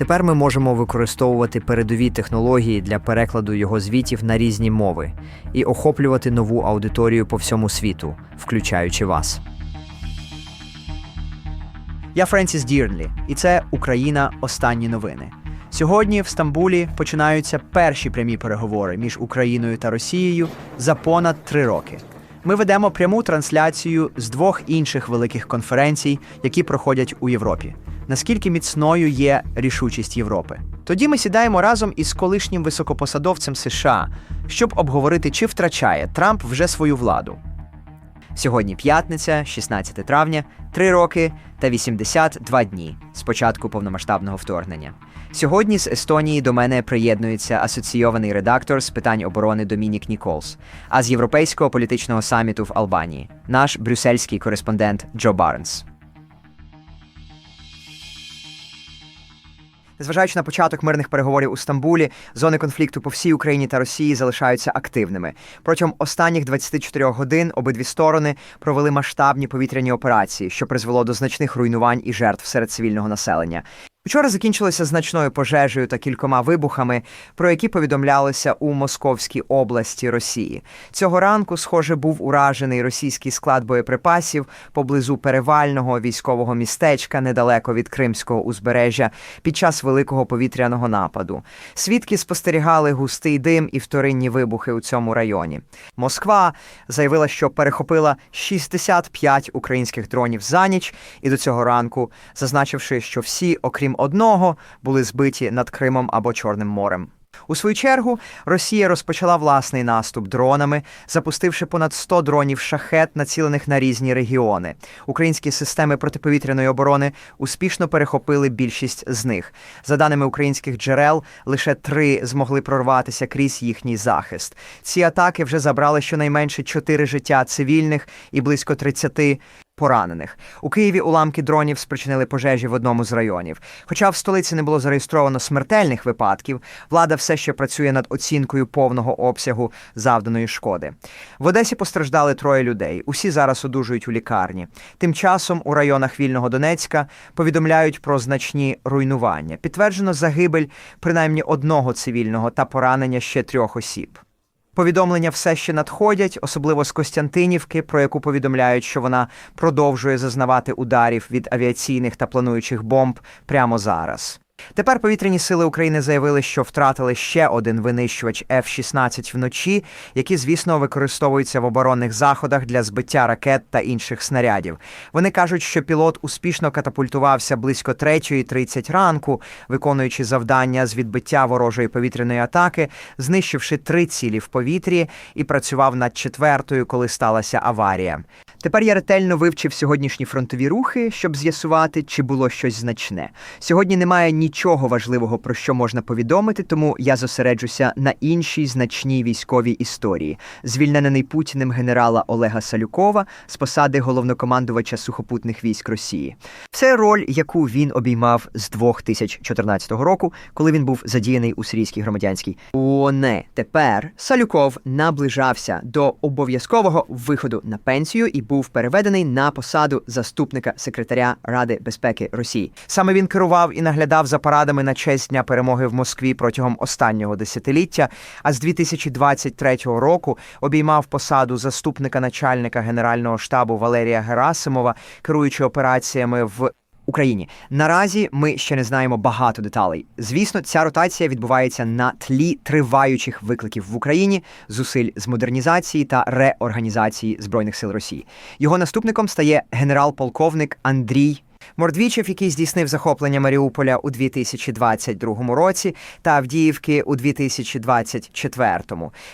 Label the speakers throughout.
Speaker 1: Тепер ми можемо використовувати передові технології для перекладу його звітів на різні мови і охоплювати нову аудиторію по всьому світу, включаючи вас. Я Френсіс Дірнлі, і це Україна. Останні новини. Сьогодні в Стамбулі починаються перші прямі переговори між Україною та Росією за понад три роки. Ми ведемо пряму трансляцію з двох інших великих конференцій, які проходять у Європі. Наскільки міцною є рішучість Європи? Тоді ми сідаємо разом із колишнім високопосадовцем США, щоб обговорити, чи втрачає Трамп вже свою владу. Сьогодні п'ятниця, 16 травня, 3 роки та 82 дні з початку повномасштабного вторгнення. Сьогодні з Естонії до мене приєднується асоційований редактор з питань оборони Домінік Ніколс, а з Європейського політичного саміту в Албанії наш брюссельський кореспондент Джо Барнс. Незважаючи на початок мирних переговорів у Стамбулі, зони конфлікту по всій Україні та Росії залишаються активними. Протягом останніх 24 годин обидві сторони провели масштабні повітряні операції, що призвело до значних руйнувань і жертв серед цивільного населення. Вчора закінчилося значною пожежею та кількома вибухами, про які повідомлялося у Московській області Росії. Цього ранку, схоже, був уражений російський склад боєприпасів поблизу перевального військового містечка недалеко від Кримського узбережжя під час великого повітряного нападу. Свідки спостерігали густий дим і вторинні вибухи у цьому районі. Москва заявила, що перехопила 65 українських дронів за ніч, і до цього ранку, зазначивши, що всі, окрім одного, були збиті над Кримом або Чорним морем. У свою чергу Росія розпочала власний наступ дронами, запустивши понад 100 дронів шахет, націлених на різні регіони. Українські системи протиповітряної оборони успішно перехопили більшість з них. За даними українських джерел, лише три змогли прорватися крізь їхній захист. Ці атаки вже забрали щонайменше 4 життя цивільних і близько 30 поранених. У Києві уламки дронів спричинили пожежі в одному з районів. Хоча в столиці не було зареєстровано смертельних випадків, влада все ще працює над оцінкою повного обсягу завданої шкоди. В Одесі постраждали троє людей. Усі зараз одужують у лікарні. Тим часом у районах вільного Донецька повідомляють про значні руйнування. Підтверджено загибель принаймні одного цивільного та поранення ще трьох осіб. Повідомлення все ще надходять, особливо з Костянтинівки, про яку повідомляють, що вона продовжує зазнавати ударів від авіаційних та плануючих бомб прямо зараз. Тепер повітряні сили України заявили, що втратили ще один винищувач F-16 вночі, які, звісно, використовуються в оборонних заходах для збиття ракет та інших снарядів. Вони кажуть, що пілот успішно катапультувався близько 3.30 ранку, виконуючи завдання з відбиття ворожої повітряної атаки, знищивши три цілі в повітрі, і працював над четвертою, коли сталася аварія. Тепер я ретельно вивчив сьогоднішні фронтові рухи, щоб з'ясувати, чи було щось значне. Сьогодні немає нічого важливого про що можна повідомити, тому я зосереджуся на іншій значній військовій історії, звільнений Путіним генерала Олега Салюкова з посади головнокомандувача сухопутних військ Росії. Це роль, яку він обіймав з 2014 року, коли він був задіяний у сирійській громадянській ООН. Тепер Салюков наближався до обов'язкового виходу на пенсію і був переведений на посаду заступника секретаря Ради безпеки Росії. Саме він керував і наглядав за парадами на честь дня перемоги в Москві протягом останнього десятиліття. А з 2023 року обіймав посаду заступника начальника генерального штабу Валерія Герасимова, керуючи операціями в. Україні наразі ми ще не знаємо багато деталей. Звісно, ця ротація відбувається на тлі триваючих викликів в Україні, зусиль з модернізації та реорганізації збройних сил Росії. Його наступником стає генерал-полковник Андрій. Мордвічев, який здійснив захоплення Маріуполя у 2022 році та Авдіївки у 2024.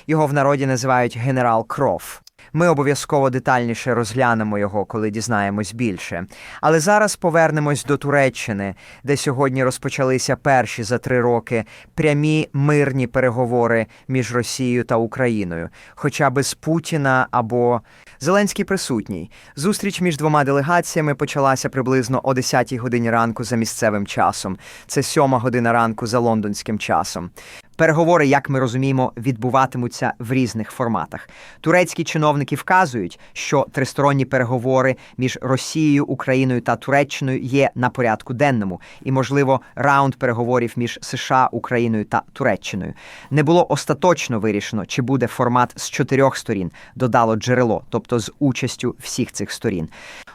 Speaker 1: Його в народі називають генерал Кров. Ми обов'язково детальніше розглянемо його, коли дізнаємось більше. Але зараз повернемось до Туреччини, де сьогодні розпочалися перші за три роки прямі мирні переговори між Росією та Україною, хоча без Путіна або Зеленський присутній. Зустріч між двома делегаціями почалася приблизно о 10 годині ранку за місцевим часом. Це сьома година ранку за лондонським часом. Переговори, як ми розуміємо, відбуватимуться в різних форматах. Турецькі чиновники вказують, що тристоронні переговори між Росією, Україною та Туреччиною є на порядку денному, і, можливо, раунд переговорів між США, Україною та Туреччиною. Не було остаточно вирішено, чи буде формат з чотирьох сторін, додало джерело, тобто з участю всіх цих сторін.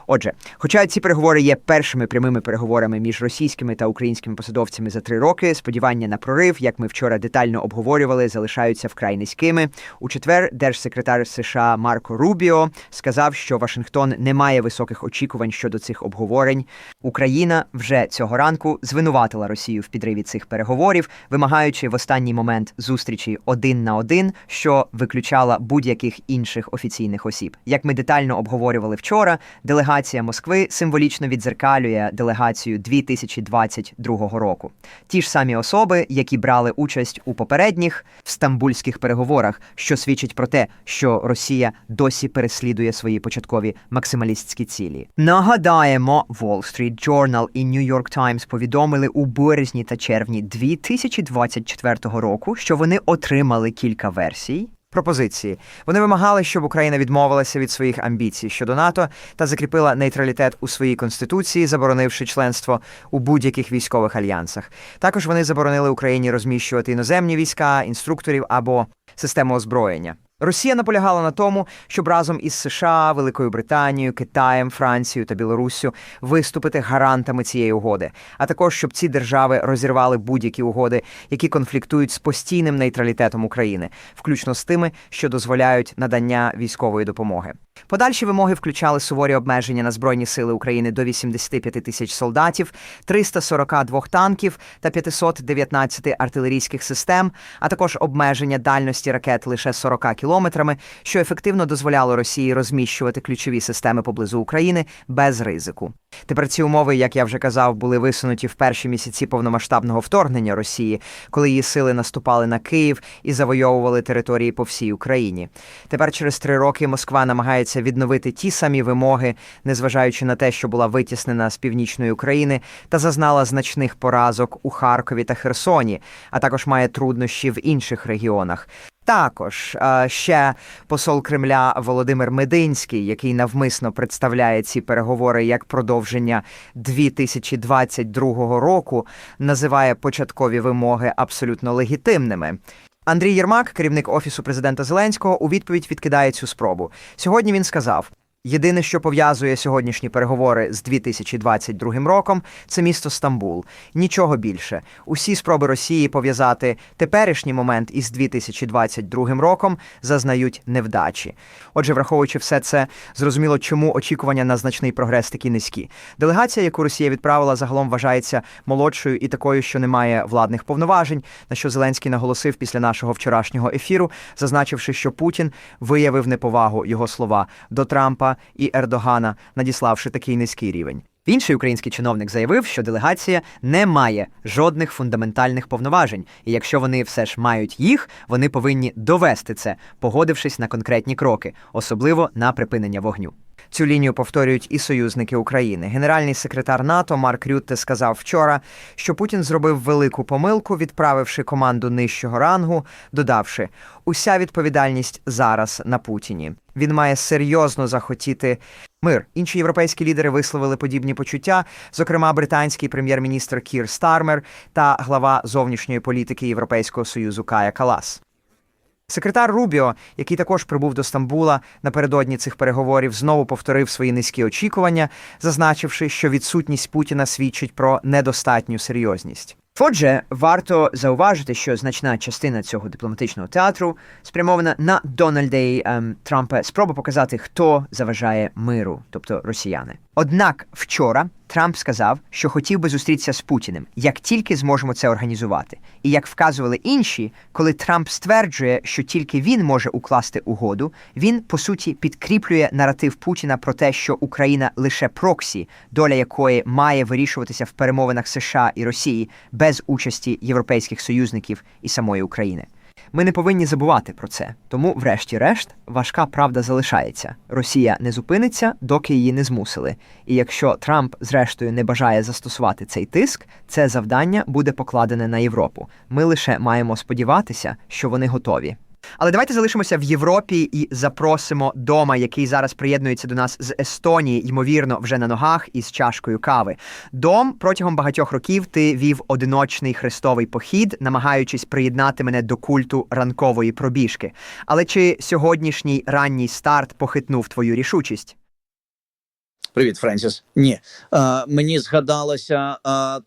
Speaker 1: Отже, хоча ці переговори є першими прямими переговорами між російськими та українськими посадовцями за три роки, сподівання на прорив, як ми вчора детально обговорювали, залишаються вкрай низькими. У четвер держсекретар США Марко Рубіо сказав, що Вашингтон не має високих очікувань щодо цих обговорень. Україна вже цього ранку звинуватила Росію в підриві цих переговорів, вимагаючи в останній момент зустрічі один на один, що виключала будь-яких інших офіційних осіб. Як ми детально обговорювали вчора, делегація Москви символічно відзеркалює делегацію 2022 року. Ті ж самі особи, які брали участь у попередніх стамбульських переговорах, що свідчить про те, що Росія досі переслідує свої початкові максималістські цілі. Нагадаємо, Wall Street Journal і New York Times повідомили у березні та червні 2024 року, що вони отримали кілька версій. Пропозиції вони вимагали, щоб Україна відмовилася від своїх амбіцій щодо НАТО та закріпила нейтралітет у своїй конституції, заборонивши членство у будь-яких військових альянсах. Також вони заборонили Україні розміщувати іноземні війська, інструкторів або систему озброєння. Росія наполягала на тому, щоб разом із США, Великою Британією, Китаєм, Францією та Білоруссю виступити гарантами цієї угоди, а також щоб ці держави розірвали будь-які угоди, які конфліктують з постійним нейтралітетом України, включно з тими, що дозволяють надання військової допомоги. Подальші вимоги включали суворі обмеження на збройні сили України до 85 тисяч солдатів, 342 танків та 519 артилерійських систем, а також обмеження дальності ракет лише 40 кілометрами, що ефективно дозволяло Росії розміщувати ключові системи поблизу України без ризику. Тепер ці умови, як я вже казав, були висунуті в перші місяці повномасштабного вторгнення Росії, коли її сили наступали на Київ і завойовували території по всій Україні. Тепер через три роки Москва намагається відновити ті самі вимоги, незважаючи на те, що була витіснена з північної України та зазнала значних поразок у Харкові та Херсоні, а також має труднощі в інших регіонах. Також е, ще посол Кремля Володимир Мединський, який навмисно представляє ці переговори як продовження 2022 року, називає початкові вимоги абсолютно легітимними. Андрій Єрмак, керівник офісу президента Зеленського, у відповідь відкидає цю спробу. Сьогодні він сказав. Єдине, що пов'язує сьогоднішні переговори з 2022 роком, це місто Стамбул. Нічого більше. Усі спроби Росії пов'язати теперішній момент із 2022 роком зазнають невдачі. Отже, враховуючи все це, зрозуміло, чому очікування на значний прогрес такі низькі. Делегація, яку Росія відправила, загалом вважається молодшою і такою, що не має владних повноважень, на що Зеленський наголосив після нашого вчорашнього ефіру, зазначивши, що Путін виявив неповагу його слова до Трампа і Ердогана, надіславши такий низький рівень. Інший український чиновник заявив, що делегація не має жодних фундаментальних повноважень, і якщо вони все ж мають їх, вони повинні довести це, погодившись на конкретні кроки, особливо на припинення вогню. Цю лінію повторюють і союзники України. Генеральний секретар НАТО Марк Рютте сказав вчора, що Путін зробив велику помилку, відправивши команду нижчого рангу, додавши уся відповідальність зараз на Путіні. Він має серйозно захотіти мир. Інші європейські лідери висловили подібні почуття, зокрема британський прем'єр-міністр Кір Стармер та глава зовнішньої політики Європейського союзу Кая Калас. Секретар Рубіо, який також прибув до Стамбула напередодні цих переговорів, знову повторив свої низькі очікування, зазначивши, що відсутність Путіна свідчить про недостатню серйозність. Отже, варто зауважити, що значна частина цього дипломатичного театру спрямована на Дональда ем, Трампа спроба показати, хто заважає миру, тобто росіяни. Однак вчора Трамп сказав, що хотів би зустрітися з Путіним, як тільки зможемо це організувати. І як вказували інші, коли Трамп стверджує, що тільки він може укласти угоду, він по суті підкріплює наратив Путіна про те, що Україна лише проксі, доля якої має вирішуватися в перемовинах США і Росії без участі європейських союзників і самої України. Ми не повинні забувати про це. Тому, врешті-решт, важка правда залишається. Росія не зупиниться, доки її не змусили. І якщо Трамп, зрештою, не бажає застосувати цей тиск, це завдання буде покладене на Європу. Ми лише маємо сподіватися, що вони готові. Але давайте залишимося в Європі і запросимо дома, який зараз приєднується до нас з Естонії, ймовірно, вже на ногах із чашкою кави. Дом протягом багатьох років ти вів одиночний хрестовий похід, намагаючись приєднати мене до культу ранкової пробіжки. Але чи сьогоднішній ранній старт похитнув твою рішучість?
Speaker 2: Привіт, Френсіс. Ні, е, мені згадалася е,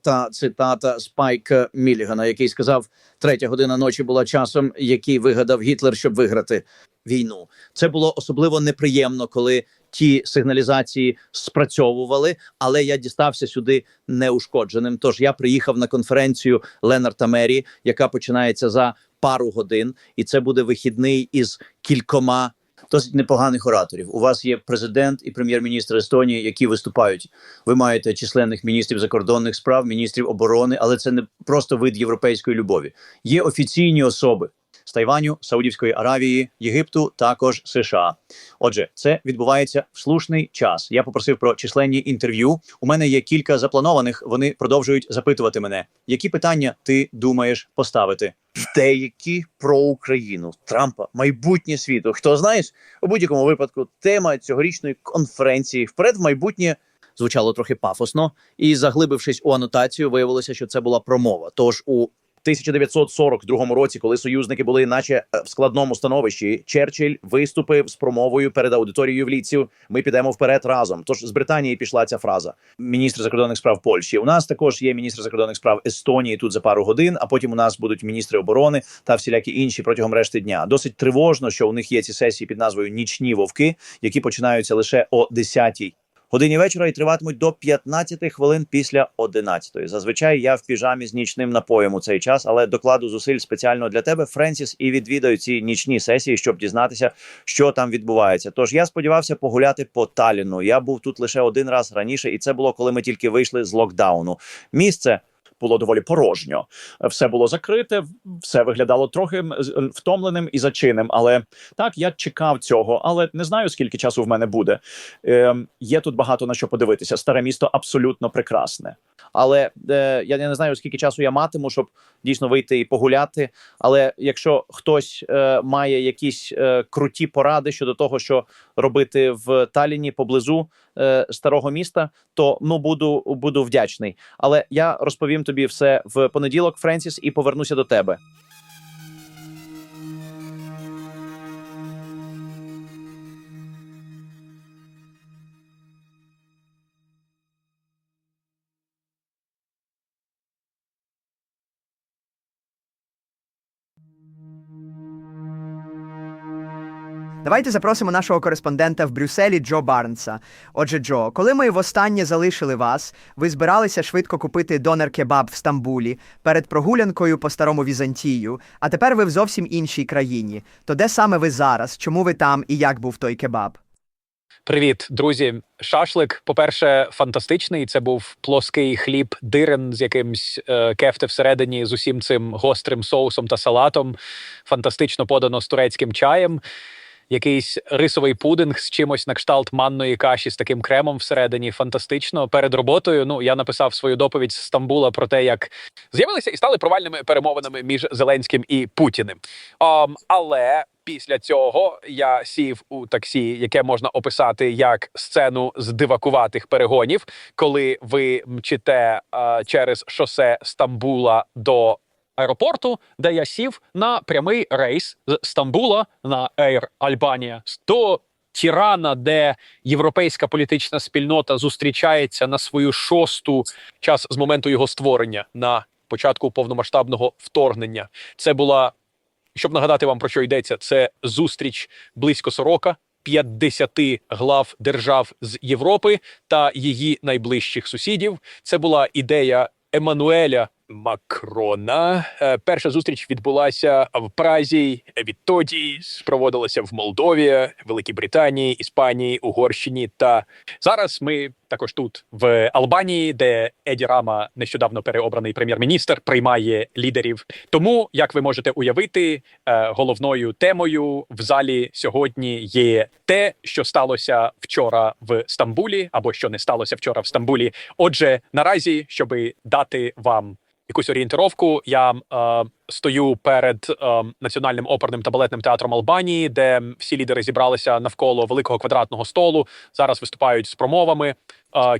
Speaker 2: та цитата Спайка Мілігана, який сказав: третя година ночі була часом, який вигадав Гітлер, щоб виграти війну. Це було особливо неприємно, коли ті сигналізації спрацьовували, але я дістався сюди неушкодженим. Тож я приїхав на конференцію Ленарта Мері, яка починається за пару годин, і це буде вихідний із кількома досить непоганих ораторів. У вас є президент і прем'єр-міністр Естонії, які виступають. Ви маєте численних міністрів закордонних справ, міністрів оборони, але це не просто вид європейської любові. Є офіційні особи Тайваню, Саудівської Аравії, Єгипту, також США. Отже, це відбувається в слушний час. Я попросив про численні інтерв'ю. У мене є кілька запланованих. Вони продовжують запитувати мене, які питання ти думаєш поставити. Деякі про Україну Трампа, майбутнє світу. Хто знаєш у будь-якому випадку тема цьогорічної конференції вперед в майбутнє звучало трохи пафосно, і заглибившись у анотацію, виявилося, що це була промова. Тож у 1942 році, коли союзники були, наче е, в складному становищі, Черчилль виступив з промовою перед аудиторією в ліцію. Ми підемо вперед разом. Тож з Британії пішла ця фраза. Міністр закордонних справ Польщі. У нас також є міністр закордонних справ Естонії тут за пару годин. А потім у нас будуть міністри оборони та всілякі інші протягом решти дня. Досить тривожно, що у них є ці сесії під назвою Нічні вовки, які починаються лише о 10-й годині вечора і триватимуть до 15 хвилин після 11. Зазвичай я в піжамі з нічним напоєм у цей час, але докладу зусиль спеціально для тебе, Френсіс, і відвідаю ці нічні сесії, щоб дізнатися, що там відбувається. Тож я сподівався погуляти по Таліну. Я був тут лише один раз раніше, і це було коли ми тільки вийшли з локдауну. Місце. Було доволі порожньо, все було закрите, все виглядало трохи м, втомленим і зачинним. Але так я чекав цього, але не знаю скільки часу в мене буде. Е, є тут багато на що подивитися. Старе місто абсолютно прекрасне. Але е, я не знаю, скільки часу я матиму, щоб дійсно вийти і погуляти. Але якщо хтось е, має якісь е, круті поради щодо того, що робити в Таліні поблизу е, старого міста, то ну буду, буду вдячний. Але я розповім тобі все в понеділок, Френсіс, і повернуся до тебе.
Speaker 1: Давайте запросимо нашого кореспондента в Брюсселі Джо Барнса. Отже, Джо, коли ми востаннє залишили вас, ви збиралися швидко купити донер-кебаб в Стамбулі перед прогулянкою по старому Візантію, а тепер ви в зовсім іншій країні. То де саме ви зараз? Чому ви там і як був той кебаб?
Speaker 3: Привіт, друзі. Шашлик, по-перше, фантастичний. Це був плоский хліб дирен з якимсь е, кефте всередині з усім цим гострим соусом та салатом. Фантастично подано з турецьким чаєм. Якийсь рисовий пудинг з чимось на кшталт манної каші з таким кремом всередині. Фантастично. Перед роботою ну я написав свою доповідь з Стамбула про те, як з'явилися і стали провальними перемовинами між Зеленським і Путіним. Ам, але після цього я сів у таксі, яке можна описати як сцену з дивакуватих перегонів, коли ви мчите а, через шосе Стамбула до аеропорту, де я сів на прямий рейс з Стамбула на Air Albania до Тірана, де європейська політична спільнота зустрічається на свою шосту час з моменту його створення на початку повномасштабного вторгнення. Це була, щоб нагадати вам про що йдеться, це зустріч близько сорока 50 глав держав з Європи та її найближчих сусідів. Це була ідея Еммануеля Макрона. Е, Перша зустріч відбулася в Празі. Відтоді проводилася в Молдові, Великій Британії, Іспанії, Угорщині. Та зараз ми також тут в Албанії, де Еді Рама, нещодавно переобраний прем'єр-міністр, приймає лідерів. Тому, як ви можете уявити, е, головною темою в залі сьогодні є те, що сталося вчора в Стамбулі, або що не сталося вчора в Стамбулі. Отже, наразі, щоб дати вам якусь орієнтировку, я е, стою перед е, національним оперним та балетним театром Албанії, де всі лідери зібралися навколо великого квадратного столу. Зараз виступають з промовами.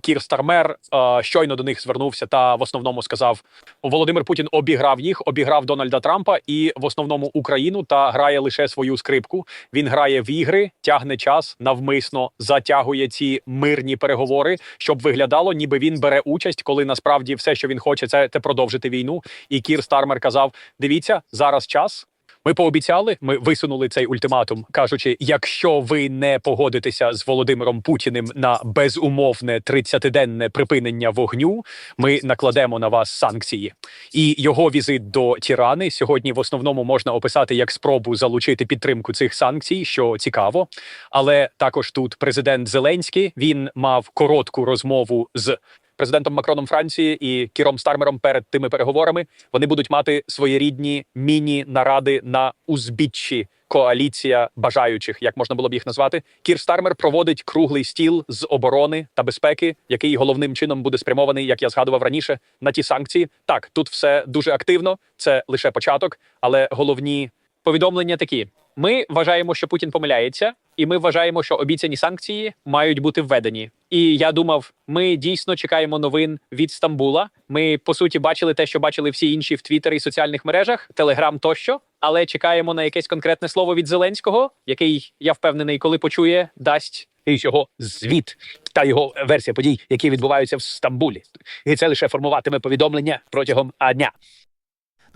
Speaker 3: Кір Стармер щойно до них звернувся та в основному сказав: Володимир Путін обіграв їх, обіграв Дональда Трампа і в основному Україну та грає лише свою скрипку. Він грає в ігри, тягне час навмисно, затягує ці мирні переговори, щоб виглядало, ніби він бере участь, коли насправді все, що він хоче, це те продовжити війну. І Кір Стармер казав: дивіться, зараз час. Ми пообіцяли, ми висунули цей ультиматум, кажучи: якщо ви не погодитеся з Володимиром Путіним на безумовне 30-денне припинення вогню, ми накладемо на вас санкції. І його візит до Тірани сьогодні в основному можна описати як спробу залучити підтримку цих санкцій, що цікаво. Але також тут президент Зеленський він мав коротку розмову з. Президентом Макроном Франції і Кіром Стармером перед тими переговорами вони будуть мати своєрідні міні-наради на узбіччі коаліція бажаючих, як можна було б їх назвати. Кір Стармер проводить круглий стіл з оборони та безпеки, який головним чином буде спрямований, як я згадував раніше, на ті санкції. Так, тут все дуже активно, це лише початок, але головні повідомлення такі: ми вважаємо, що Путін помиляється, і ми вважаємо, що обіцяні санкції мають бути введені. І я думав, ми дійсно чекаємо новин від Стамбула. Ми по суті бачили те, що бачили всі інші в Твіттері і соціальних мережах, Телеграм тощо. Але чекаємо на якесь конкретне слово від Зеленського, який я впевнений, коли почує, дасть його звіт та його версія подій, які відбуваються в Стамбулі. І це лише формуватиме повідомлення протягом дня.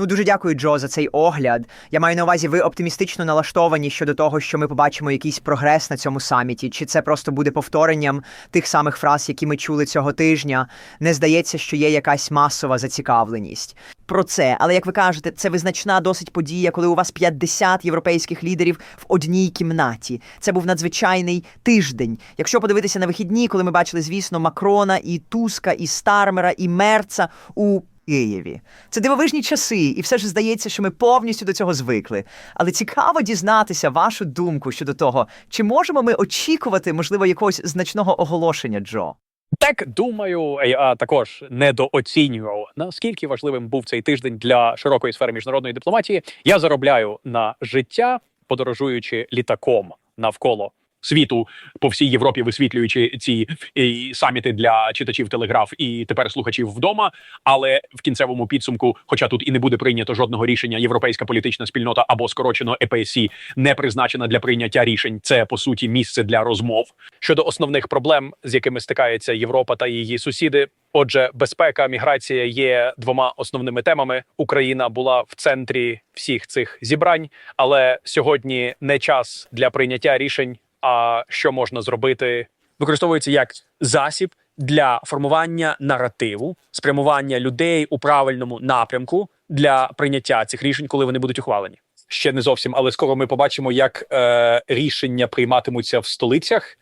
Speaker 1: Ну дуже дякую, Джо, за цей огляд. Я маю на увазі, ви оптимістично налаштовані щодо того, що ми побачимо якийсь прогрес на цьому саміті, чи це просто буде повторенням тих самих фраз, які ми чули цього тижня. Не здається, що є якась масова зацікавленість. Про це, але як ви кажете, це визначна досить подія, коли у вас 50 європейських лідерів в одній кімнаті. Це був надзвичайний тиждень. Якщо подивитися на вихідні, коли ми бачили, звісно, Макрона і Туска, і Стармера, і Мерца у Києві. Це дивовижні часи, і все ж здається, що ми повністю до цього звикли. Але цікаво дізнатися вашу думку щодо того, чи можемо ми очікувати, можливо, якогось значного оголошення, Джо.
Speaker 3: Так думаю, я також недооцінював наскільки важливим був цей тиждень для широкої сфери міжнародної дипломатії. Я заробляю на життя, подорожуючи літаком навколо світу по всій Європі, висвітлюючи ці і, саміти для читачів телеграф і тепер слухачів вдома. Але в кінцевому підсумку, хоча тут і не буде прийнято жодного рішення, європейська політична спільнота або скорочено ЕПСІ не призначена для прийняття рішень. Це по суті місце для розмов щодо основних проблем, з якими стикається Європа та її сусіди. Отже, безпека, міграція є двома основними темами. Україна була в центрі всіх цих зібрань, але сьогодні не час для прийняття рішень. А що можна зробити, використовується як засіб для формування наративу, спрямування людей у правильному напрямку для прийняття цих рішень, коли вони будуть ухвалені. Ще не зовсім, але скоро ми побачимо, як е, рішення прийматимуться в столицях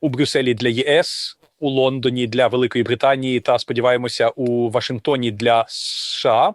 Speaker 3: у Брюсселі для ЄС, у Лондоні для Великої Британії та сподіваємося у Вашингтоні для США.